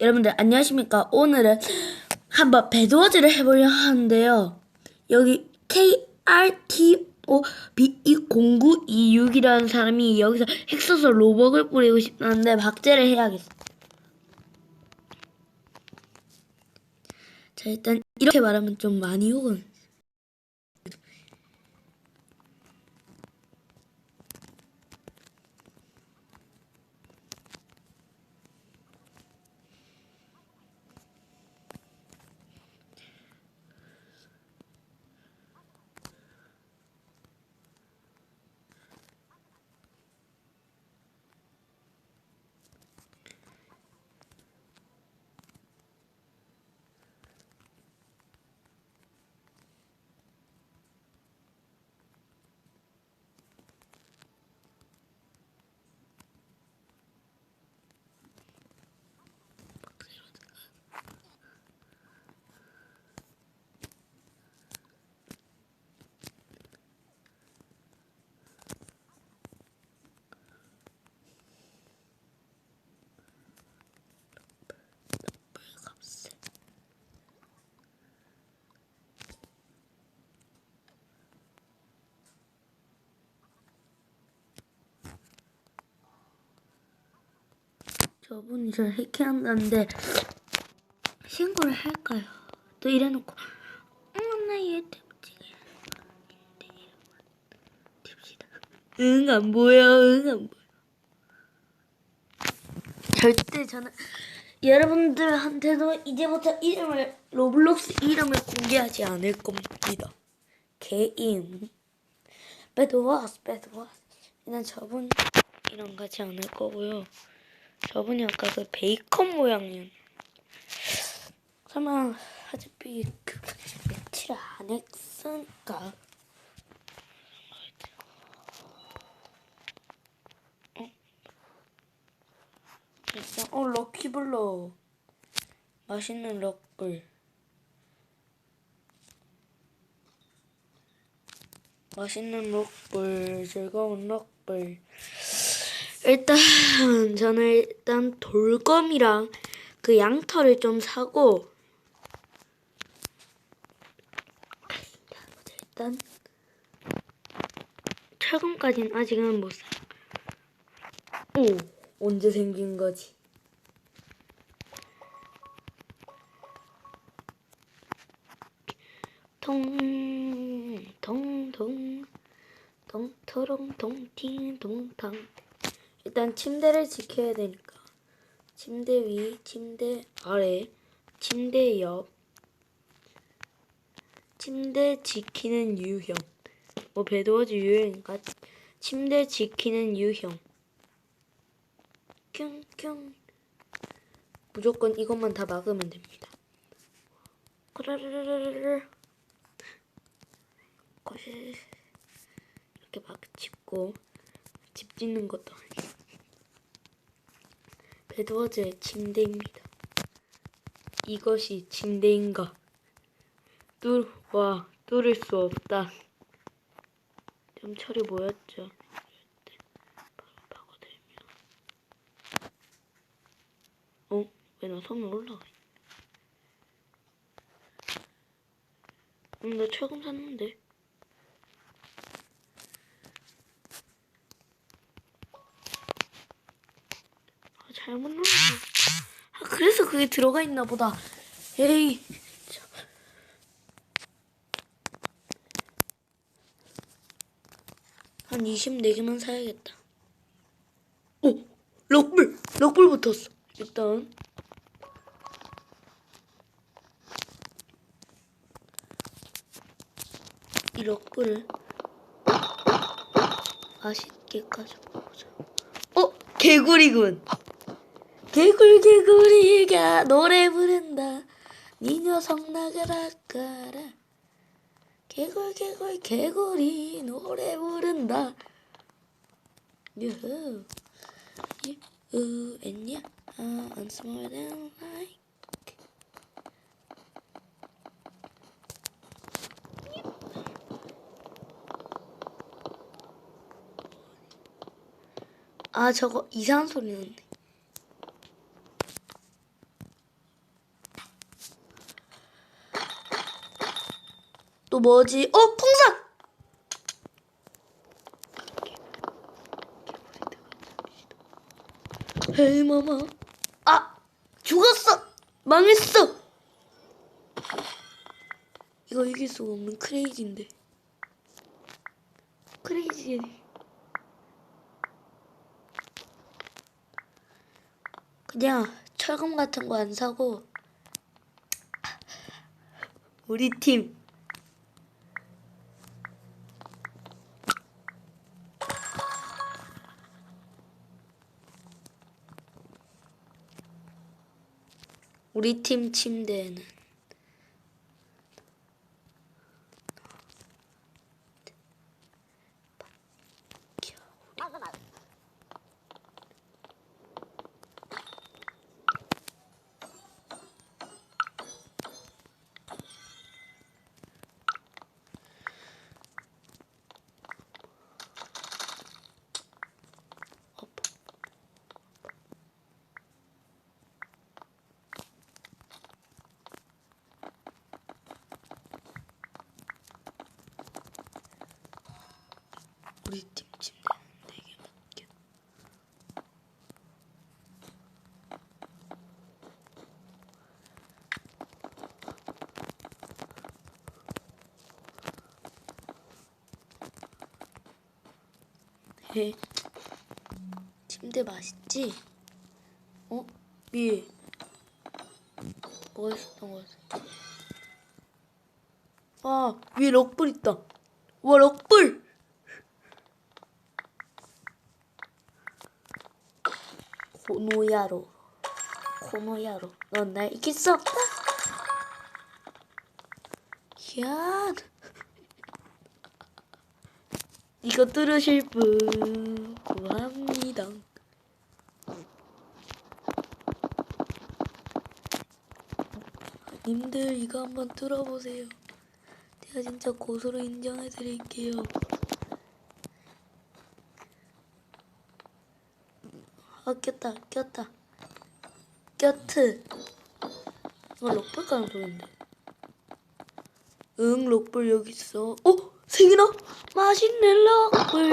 여러분들 안녕하십니까? 오늘은 한번 배드워즈를 해보려 하는데요. 여기 KRTO B20926이라는 사람이 여기서 핵 써서 로벅을 뿌리고 싶다는데 박제를 해야겠어. 자 일단 이렇게 말하면 좀 많이 욕은 값세. 저분이 저를 해킹한다는데 신고를 할까요? 또 이래놓고 어나얘 때문에 tip시다 응안 보여 응안 보여 절대 저는 여러분들한테도 이제부터 이름을 로블록스 이름을 공개하지 않을 겁니다. 개임 배드워스 배드워스 일단 저분 이름 가지 않을 거고요. 저분이 아까 그 베이컨 모양이요. 설마 어차피 그 며칠 안 했으니까? 일단 어. 럭키블럭 맛있는 럭글. 맛있는 럭글 즐거운 럭글 일단 저는 일단 돌검이랑 그 양털을 좀 사고 일단 철검까지는 아직은 못 사. 오 언제 생긴 거지? 통통통 통토롱 통팅 통탕 일단 침대를 지켜야 되니까. 침대 위, 침대 아래, 침대 옆 침대 지키는 유형. 뭐 배드워즈 유형인가? 침대 지키는 유형. 뿅뿅 무조건 이것만 다 막으면 됩니다. 꼬라르르르르 이렇게 막 짚고 집 짓는 것도 아니고 배드워즈의 침대입니다 이것이 침대인가 뚫 와 뚫을 수 없다 좀 철이 모였죠 바로 파고들면 어? 왜나 손을 올라가? 음, 나 최근 샀는데. 아, 잘못 눌렀네. 아, 그게 들어가 있나 보다. 에이. 참. 한 24개만 사야겠다. 오! 럭불! 럭불 붙었어. 일단. 이 럭불을 맛있게 가져보자. 어? 개구리군. 개굴 개구리가 노래 부른다. 니 녀석 나가라 가라. 개굴 개굴 개구리 노래 부른다. 유후. You and ya, uh, I'm smaller than light. 아 저거 이상한 소리 나네. 또 뭐지? 어 풍선! 헤이 마마. 아 죽었어! 망했어! 이거 이길 수가 없는 크레이지인데. 크레이지 그냥 철검 같은 거 안 사고 우리 팀 우리 팀 침대에는 우리 팀 침대는 네개 맡겨. 해. 침대 맛있지? 어? 위에 뭐가 있었던 거 같아. 아, 위에 럭불 있다. 와, 럭불! 고노야로. 고노야로. 넌 날 이길 수 없다. 야. 이거 들으실 분 구합니다. 님들 이거 한번 들어보세요. 제가 진짜 고소로 인정해 드릴게요 아 꼈다 꼈다 껴트 이거 록불 까는 소리인데 응 록불 여기 있어 어? 생이나? 맛있는 록불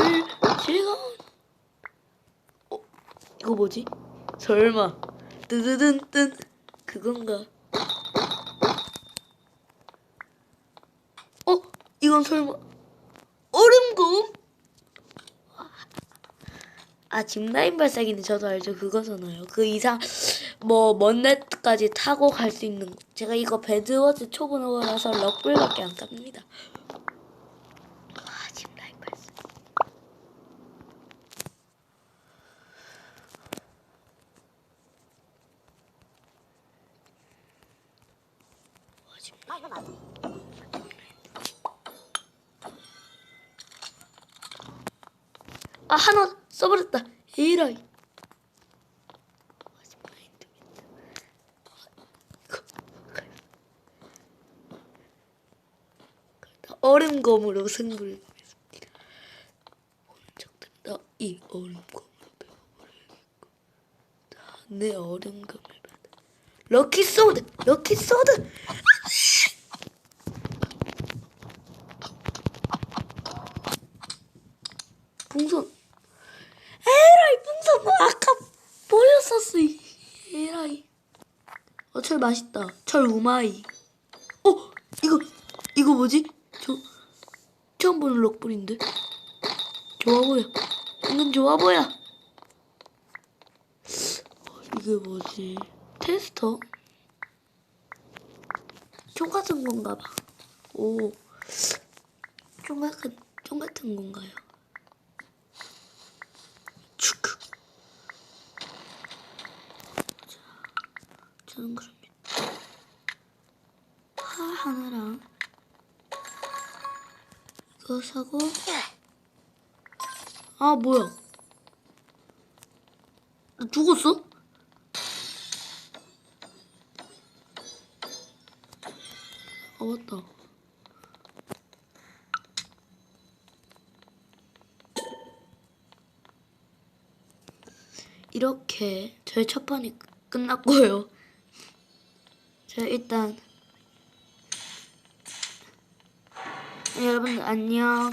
즐거운 어? 이거 뭐지? 설마 뜨드든뜬 그건가 어? 이건 설마 얼음곰? 아, 짚라인 발사기는 저도 알죠. 그거잖아요. 그 이상, 뭐, 먼 넷까지 타고 갈 수 있는, 거. 제가 이거 배드워즈 초보너라서 럭불밖에 안 깝니다. 아, 짚라인 발사. 아, 하나 써버렸다. 에라이. 얼음검으로 승부를 보겠습니다. 오른쪽들은 이 얼음검으로 배워버리고 내 얼음검을 받아. 럭키 소드! 럭키 소드! 풍선 에라이 풍선 뭐 아까 보였었어 이 에라이 어 철 맛있다. 철 우마이. 어? 이거 이거 뭐지? 저 처음 보는 럭불인데? 좋아 보여 이건 좋아 보여 어, 이게 뭐지? 테스터? 총 같은 건가 봐 오 총 같은 총 같은 건가요? 축. 자, 저는 그러면 파 하나랑 이거 사고 아 뭐야 나 죽었어? 아 맞다 이렇게 저의 첫 판이 끝- 끝났고요. 제가 일단 여러분 안녕.